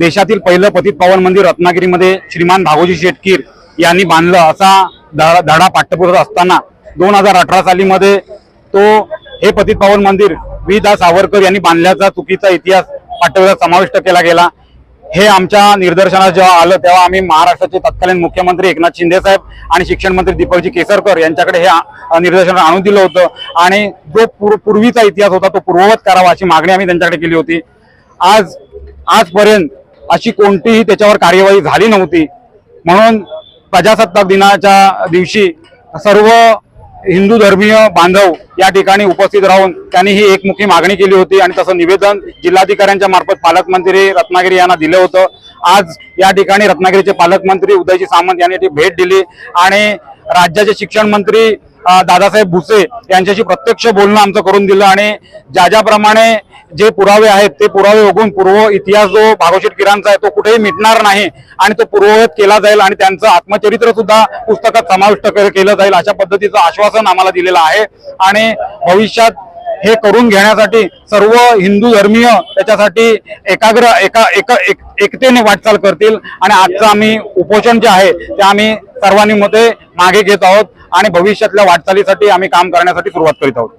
देशातील पहिलं पतित पावन मंदिर रत्नागिरीमध्ये श्रीमान भागोजी शेटकीर यांनी बांधलं असा धडा धडा असताना दोन हजार अठरा सालीमध्ये तो हे पतित पावन मंदिर वी दा सावरकर यांनी बांधल्याचा चुकीचा इतिहास पाठ्यपुरात समाविष्ट केला गेला. हे आमच्या निदर्शनास जेव्हा आलं तेव्हा आम्ही महाराष्ट्राचे तत्कालीन मुख्यमंत्री एकनाथ शिंदे साहेब आणि शिक्षण मंत्री दीपकजी केसरकर यांच्याकडे हे निदर्शन आणून दिलं होतं. आणि जो पूर- पूर्वीचा इतिहास होता तो पूर्ववत करावा अशी मागणी आम्ही त्यांच्याकडे केली होती. आज आजपर्यंत अशी कोणतीही त्याच्यावर कार्यवाही झाली नव्हती. म्हणून प्रजासत्ताक दिनाच्या दिवशी सर्व हिंदू धर्मीय बांधव या ठिकाणी उपस्थित राहून त्यांनी ही एकमुखी मागणी केली होती आणि तसं निवेदन जिल्हाधिकाऱ्यांच्या मार्फत पालकमंत्री रत्नागिरी यांना दिलं होतं. आज या ठिकाणी रत्नागिरीचे पालकमंत्री उदयजी सामंत यांनी ती भेट दिली आणि राज्याचे शिक्षण मंत्री दादासाहेब भुसे यांच्याशी प्रत्यक्ष बोलणं आमचं करून दिलं आणि ज्या ज्याप्रमाणे जे पुरावे आहेत ते पुरावे बघून पूर्व इतिहास जो भागवशीट किरांचा आहे तो कुठेही मिटणार नाही आणि तो पूर्ववत केला जाईल आणि त्यांचं आत्मचरित्र सुद्धा पुस्तकात समाविष्ट केलं जाईल अशा पद्धतीचं आश्वासन आम्हाला दिलेलं आहे. आणि भविष्यात हे करून घेण्यासाठी सर्व हिंदू धर्मीय त्याच्यासाठी एकाग्र एका एका एक- एकतेने वाटचाल करतील आणि आजचं आम्ही उपोषण जे आहे ते आम्ही सर्वांनी मध्ये मागे घेत आहोत. आणि भविष्यातल्या वाटचालीसाठी आम्ही काम करण्यासाठी सुरुवात करीत आहोत.